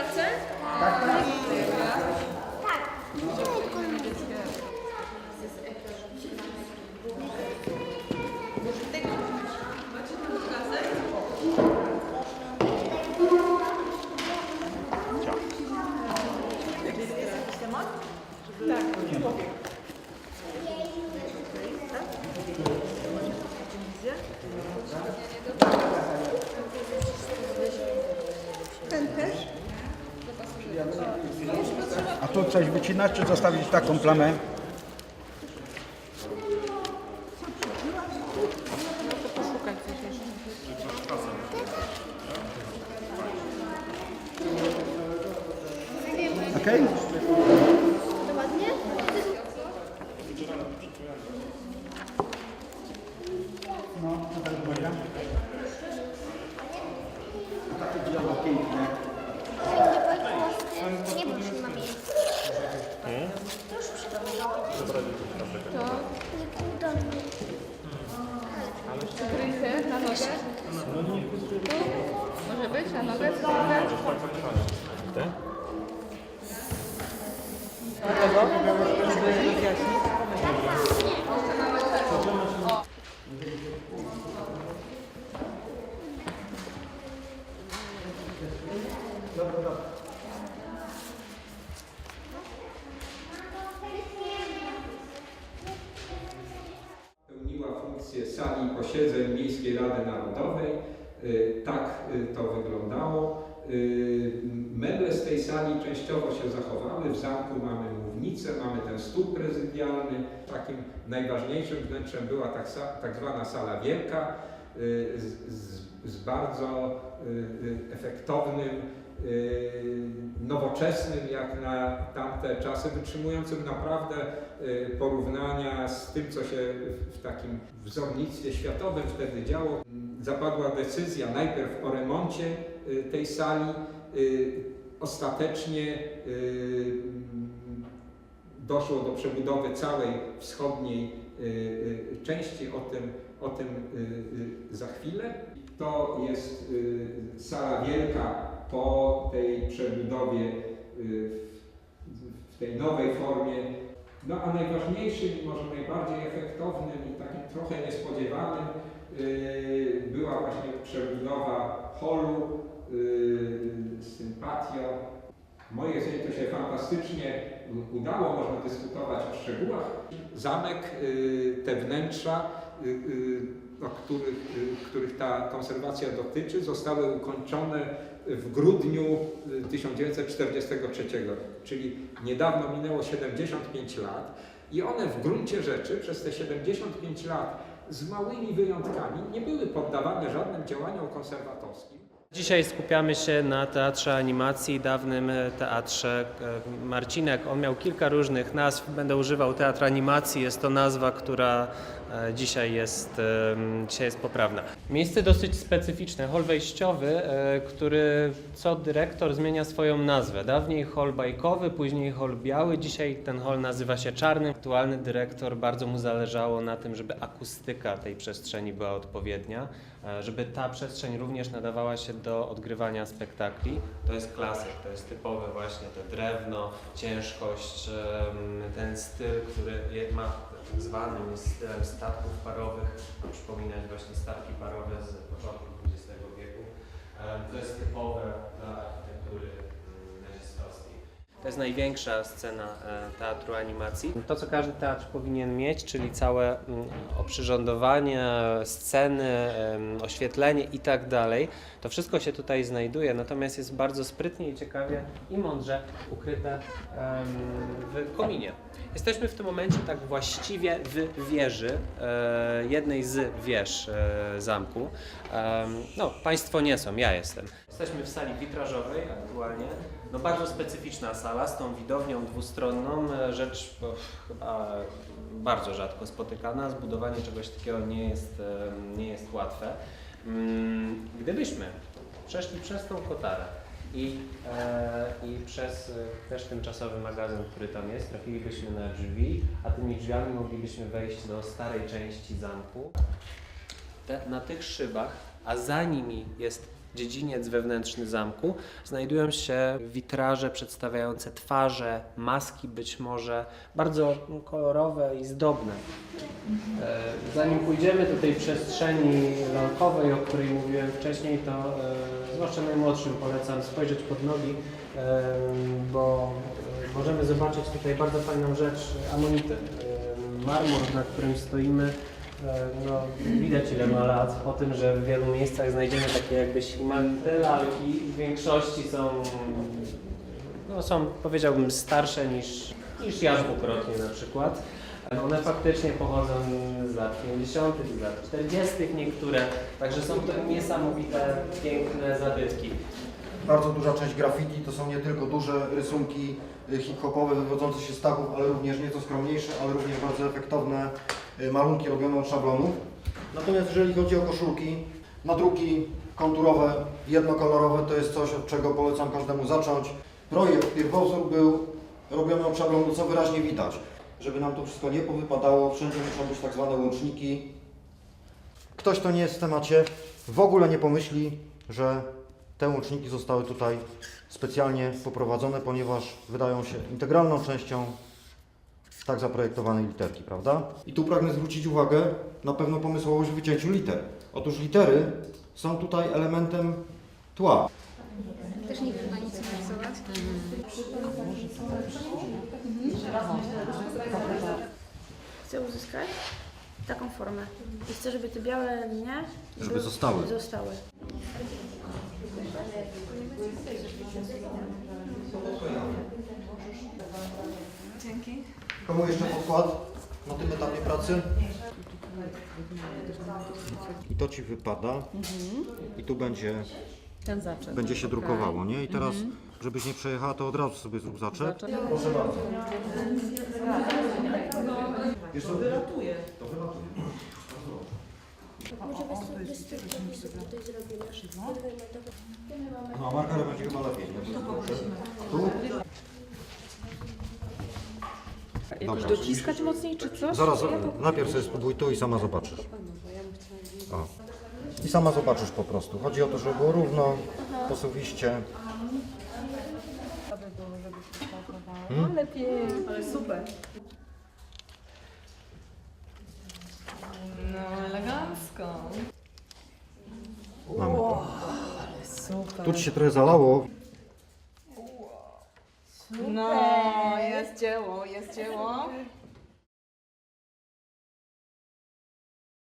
pracę? Tak, tak. Tak. Musimy tylko Ten też? A tu coś wycinać, czy zostawić taką plamę? Okej? To ładnie? No, to tak można. Takie drzewo piękne. Nie bój się, mamie. To już przygotowane. To trójkę na nogę. Tu? Może być na nogę? w nogę? Pełniła funkcję sali posiedzeń Miejskiej Rady Narodowej. Y, Tak y, to wyglądało. Meble z tej sali częściowo się zachowały. W zamku mamy mównicę, mamy ten stół prezydialny. Takim najważniejszym wnętrzem była tak, tak zwana sala wielka y, z, z, z bardzo y, y, efektownym, nowoczesnym jak na tamte czasy, wytrzymującym naprawdę porównania z tym, co się w- takim wzornictwie światowym wtedy działo. Mm, Zapadła decyzja najpierw o remoncie tej sali. Ostatecznie y, mm, doszło do przebudowy całej wschodniej y, y, części, o tym, o tym za chwilę. To jest sala wielka po tej przebudowie w- tej nowej formie. No a najważniejszym może najbardziej efektownym i takim trochę niespodziewanym była właśnie przebudowa holu y, patio. Moje zdjęcie to się fantastycznie udało, można dyskutować o szczegółach. Zamek, y, te wnętrza, y, których, których ta konserwacja dotyczy, zostały ukończone w grudniu y, 1943, czyli niedawno minęło 75 lat i one w gruncie rzeczy przez te 75 lat z małymi wyjątkami nie były poddawane żadnym działaniom konserwatorskim. Dzisiaj skupiamy się na teatrze animacji, dawnym e, teatrze e, Marcinek. On miał kilka różnych nazw. Będę używał teatr animacji. Jest to nazwa, która e, dzisiaj jest, dzisiaj jest poprawna. Miejsce dosyć specyficzne. Hol wejściowy, który co dyrektor zmienia swoją nazwę. Dawniej hol bajkowy, później hol biały. Dzisiaj ten hol nazywa się czarny. Aktualny dyrektor bardzo mu zależało na tym, żeby akustyka tej przestrzeni była odpowiednia, żeby ta przestrzeń również nadawała się do odgrywania spektakli. To jest klasyk, to jest typowe właśnie to drewno, ciężkość, ten styl, który ma tak zwanym stylem statków parowych, przypominać właśnie statki parowe z początku XX wieku. To jest typowe dla architektury. To jest największa scena e, teatru animacji. To, co każdy teatr powinien mieć, czyli całe mm, oprzyrządowanie, sceny, oświetlenie i tak dalej, to wszystko się tutaj znajduje, natomiast jest bardzo sprytnie i ciekawie i mądrze ukryte w kominie. Jesteśmy w tym momencie tak właściwie w wieży, e, jednej z wież e, zamku. No, Państwo nie są, ja jestem. Jesteśmy w sali witrażowej aktualnie. No bardzo specyficzna sala z tą widownią dwustronną, e, rzecz chyba bardzo rzadko spotykana. Zbudowanie czegoś takiego nie jest, em, nie jest łatwe. Mm, Gdybyśmy przeszli przez tą kotarę i, e, i przez e, też tymczasowy magazyn, który tam jest, trafilibyśmy na drzwi, a tymi drzwiami moglibyśmy wejść do starej części zamku. Te, na tych szybach, a za nimi jest dziedziniec wewnętrzny zamku znajdują się witraże przedstawiające twarze, maski być może, bardzo kolorowe i zdobne. E, Zanim pójdziemy do tej przestrzeni lalkowej, o której mówiłem wcześniej, to e, zwłaszcza najmłodszym polecam spojrzeć pod nogi, e, bo możemy zobaczyć tutaj bardzo fajną rzecz, amonitę. E, Marmur, na którym stoimy, no, widać ile ma lat, po tym, że w wielu miejscach znajdziemy takie jakby ślimalite lalki, w większości są, no, są powiedziałbym starsze niż, niż ja dwukrotnie na przykład. One faktycznie pochodzą z lat 50., z lat 40. niektóre, także są to niesamowite, piękne zabytki. Bardzo duża część graffiti to są nie tylko duże rysunki y, hip-hopowe wywodzące się z tagów, ale również nieco skromniejsze, ale również bardzo efektowne malunki robione od szablonów. Natomiast jeżeli chodzi o koszulki, nadruki konturowe, jednokolorowe, to jest coś, od czego polecam każdemu zacząć. Projekt, pierwowzór był robiony od szablonu, co wyraźnie widać. Żeby nam to wszystko nie powypadało, wszędzie muszą być tak zwane łączniki. Ktoś, kto nie jest w temacie, w ogóle nie pomyśli, że te łączniki zostały tutaj specjalnie poprowadzone, ponieważ wydają się integralną częścią tak zaprojektowanej literki, prawda? I tu pragnę zwrócić uwagę na pewną pomysłowość w wycięciu liter. Otóż litery są tutaj elementem tła. Też nie chyba nic nie rysować. Chcę uzyskać taką formę. I chcę, żeby te białe linie Żeby były- zostały. zostały. Komu jeszcze podkład na tym etapie pracy? I to Ci wypada. I tu będzie, Ten zaczep. będzie się Okej. drukowało, nie? I teraz, żebyś nie przejechała, to od razu sobie zrób zaczep. Zaczep. Proszę bardzo. Wiesz co? Wylatuje. To wylatuje. No, a markerem będzie chyba lepiej. Nie? Tu? Jakoś Dobra. dociskać mocniej czy coś? Zaraz, najpierw sobie spróbuj tu i sama zobaczysz. O. I sama zobaczysz po prostu. Chodzi o to, żeby było równo, posuwiście. Ale super. No, elegancko. Mamy to. Super. Tu ci się trochę zalało. No, jest dzieło, jest dzieło.